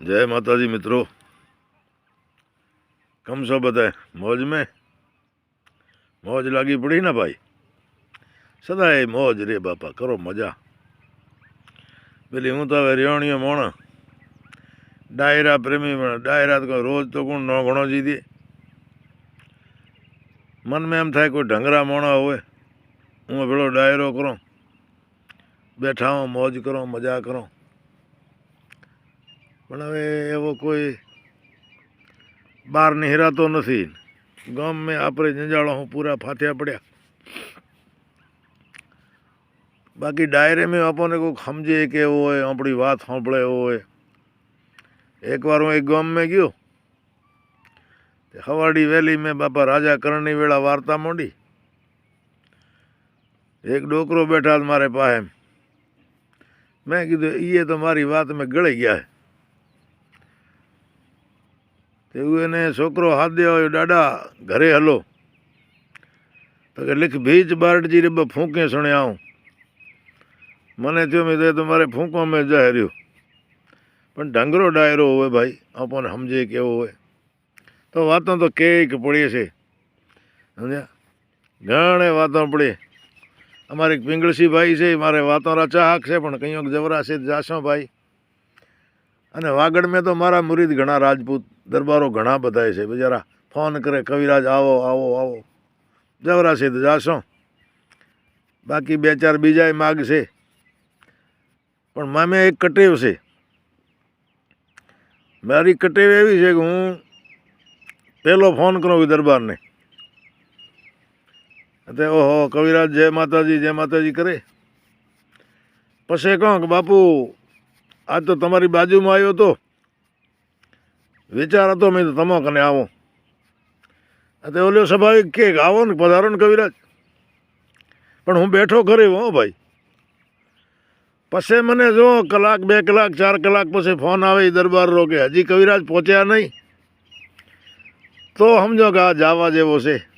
જય માતાજી મિત્રો. કમ છો બધા? મોજ મેં મોજ લાગી પડી ને ભાઈ? સદાય મોજ રે બાપા, કરો મજા. પેલી હું તો હવે રેવણીઓ મોણ, ડાયરા પ્રેમી પણ, ડાયરા તો રોજ તો કોણ ન ઘણો જીધી મનમાં એમ થાય કોઈ ઢંગરા મોણા હોય, હું પેલો ડાયરો કરો, બેઠા મોજ કરો, મજા કરો. પણ હવે એવો કોઈ બહાર નિહરાતો નથી. ગામ આપણે જંજાળો હું પૂરા ફાથ્યા પડ્યા. બાકી ડાયરે મેં આપણને કોઈક સમજે કે એવો હોય, આપણી વાત સાંભળે એવો હોય. એકવાર હું એક ગામમાં ગયો. હવાડી વહેલી મેં બાપા રાજા કરણની વેળા વાર્તા મોડી. એક ડોકરો બેઠા મારે પાસે. મેં કીધું એ તો મારી વાત મેં ગળી ગયા તેવું એને છોકરો હાથ દેવાયો દાડા ઘરે હલો. તો કે, લીખ, ભીજ બારડજી રે ફૂંકે સુણે આવું. મને થયો, મેં તો મારે ફૂંકવા મેં જાહેર્યું પણ ઢંગરો ડાયરો હોય ભાઈ, આપણને સમજે કેવો હોય. તો વાતો તો કેક પડીએ છે. સમજ્યા? ઘણે વાતો પડી. અમારે પિંગળસી ભાઈ છે મારે વાતો ચાહક છે, પણ કંઈક જવરાશે જાશો ભાઈ. અને વાગડ મેં તો મારા મુરીદ ઘણા રાજપૂત દરબારો ઘણા બધા છે. બિચારા ફોન કરે, કવિરાજ, આવો આવો આવો. જવરાશે તો જાશો. બાકી બે ચાર બીજાય માગ છે. પણ મામે એક કટેવ છે. મારી કટેવ એવી છે કે હું પહેલો ફોન કરું દરબારને. તે ઓહો, કવિરાજ, જય માતાજી જય માતાજી કરે. પછી કહો કે, બાપુ આજ તો તમારી બાજુમાં આવ્યો તો વિચાર હતો, મેં તો તમો કને આવો. તે ઓલ્યો સ્વાભાવિક કે આવો ને, પધારો ને કવિરાજ. પણ હું બેઠો ઘરે, હો ભાઈ. પછી મને જો કલાક, બે કલાક, ચાર કલાક પછી ફોન આવે દરબાર રોકે હજી કવિરાજ પહોંચ્યા નહીં. તો સમજો કે આ જવા જેવો છે.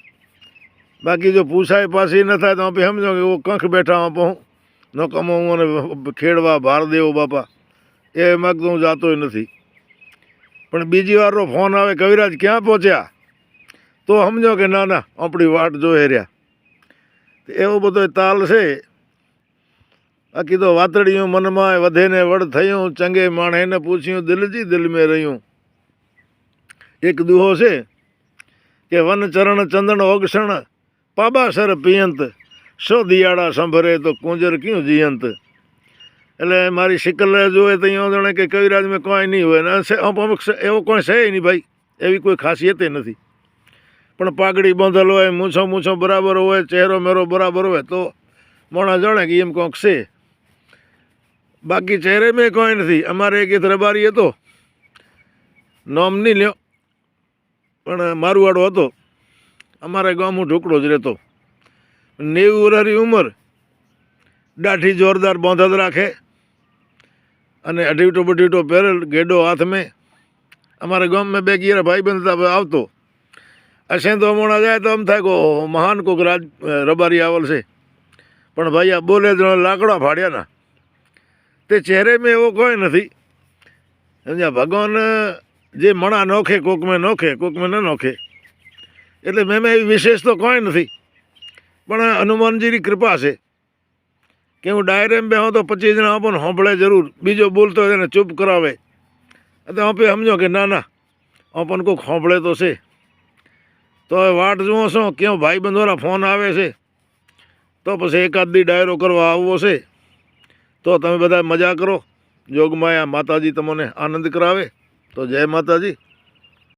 બાકી જો પૂછાય પાછી ન થાય તો આપણે સમજો કે એવો કંખ બેઠા આપો હું. ન કમાવું અને ખેડવા, ભાર દેવો બાપા. એ માગતો હું જાતો નથી. પણ બીજી વારનો ફોન આવે કવિરાજ ક્યાં પહોંચ્યા? તો સમજો કે ના ના, આપણી વાટ જોઈ રહ્યા. એવો બધો તાલ છે. બાકી તો વાતડિયું મનમાં વધે ને વડ થયું, ચંગે માણેને પૂછ્યું, દિલજી દિલ મેં રહ્યું. એક દુહો છે કે વન ચરણ ચંદન ઓગસણ, પાબાસર પિયંત, સો દિયાળા સંભરે તો કુંજર ક્યું જીયંત. એટલે મારી શિકલ જોવે તો અહીંયા જાણે કે કવિરાજ મેં કોઈ નહીં હોય. ને અમુક અમુક એવો કોઈ છે નહીં ભાઈ. એવી કોઈ ખાસિયત નથી. પણ પાઘડી બાંધેલ હોય, મૂછો મૂછો બરાબર હોય, ચહેરો મેરો બરાબર હોય, તો મોણા જાણે કે એમ કોઈક છે. બાકી ચહેરે મેં કોઈ નથી. અમારે એક રબારી હતો. નોમ નહીં લ્યો. પણ મારુવાડો હતો. અમારે ગામમાં ઢોકળો જ રહેતો. નેવું વરારી ઉંમર. દાઢી જોરદાર બાંધત રાખે. અને અઢીવટો બઢીટો પહેરેલ ગેડો હાથ મેં અમારા ગામમાં બે ગીરા ભાઈ બંધ આવતો. અશે તો હમણાં જાય તો એમ થાય કે મહાન કોક રાજ રબારી આવલ છે. પણ ભાઈ આ બોલે લાકડા ફાડ્યાના. તે ચહેરે મેં એવો કોઈ નથી. સમજ્યા? ભગવાન જે મણા નોખે કોક મેં નોખે કોક મેં ન નોખે. એટલે મેં એવી વિશેષ તો કોઈ નથી. પણ હનુમાનજીની કૃપા છે. કે હું ડાયરેમ બેહો તો પચીસ જણા આપણને સાંભળે જરૂર. બીજો બોલતો હોય એને ચૂપ કરાવે. તો આપે સમજો કે ના ના આપણને કોઈક સાંભળે તો છે. તો હવે વાટ જુઓ છો, ક્યાં ભાઈ બંધોરા ફોન આવે છે. તો પછી એકાદ દી ડાયરો કરવા આવવો છે. તો તમે બધા મજા કરો. જોગમાયા માતાજી તમને આનંદ કરાવે. તો જય માતાજી.